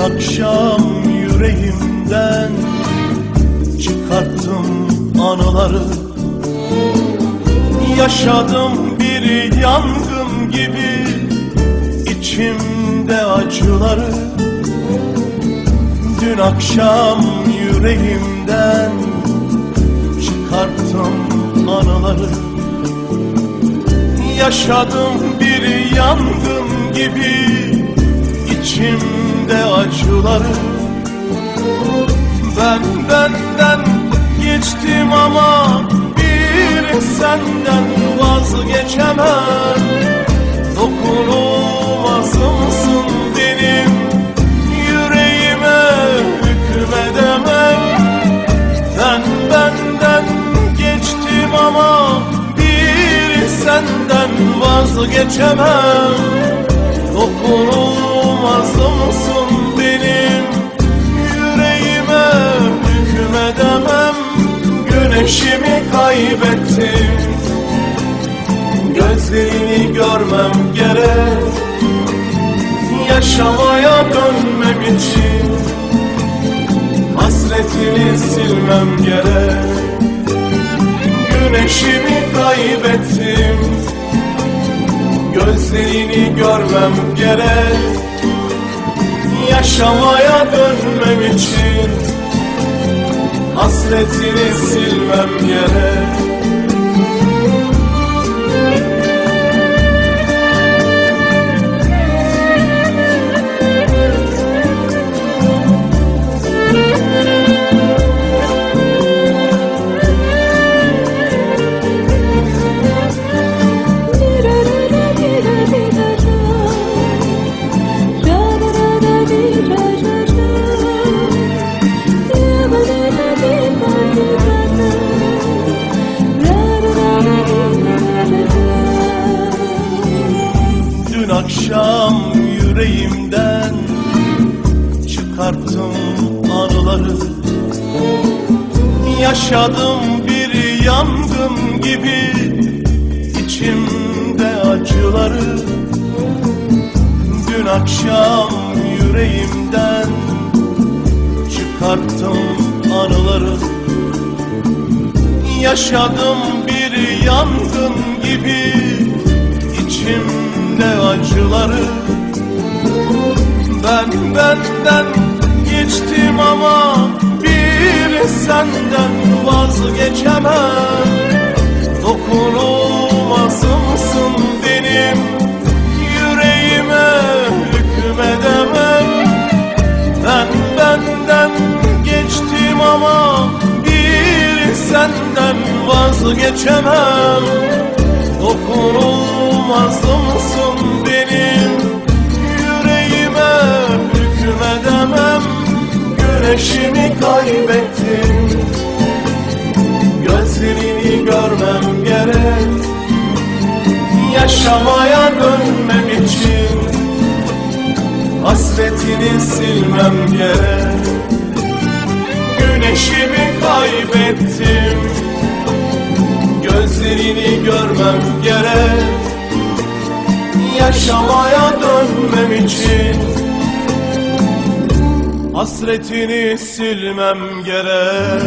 akşam yüreğimden çıkarttım anıları. Yaşadım bir yangın gibi içimde acıları. Dün akşam yüreğimden çıkarttım anıları. Yaşadım bir yangın gibi içimde acıları. Ben benden geçtim ama bir senden vazgeçemem. Dokunulmazımsın benim yüreğime hükmedemem? Ben benden geçtim ama bir senden vazgeçemem. Dokunulmazımsın benim kaybettim. Gözlerini görmem gerek. Yaşamaya dönmem için Hasretini silmem gerek. Güneşimi kaybettim. Gözlerini görmem gerek. Yaşamaya dönmem için Hasretini silmem gerek akşam yüreğimden çıkarttım anıları. Yaşadım bir yangın gibi içimde acıları. Dün akşam yüreğimden çıkarttım anıları. Yaşadım bir yangın gibi acıları Ben benden geçtim ama bir senden vazgeçemem. Dokunulmazımsın benim yüreğime hükmedemem. Ben benden geçtim ama bir senden vazgeçemem. Dokunulmazımsın benim yüreğime hükmedemem. Güneşimi kaybettim Gözlerini görmem gerek. Yaşamaya dönmem için Hasretini silmem gerek. Güneşimi kaybettim. Gözlerini görmem gerek Yaşamaya dönmem için Hasretini silmem gerek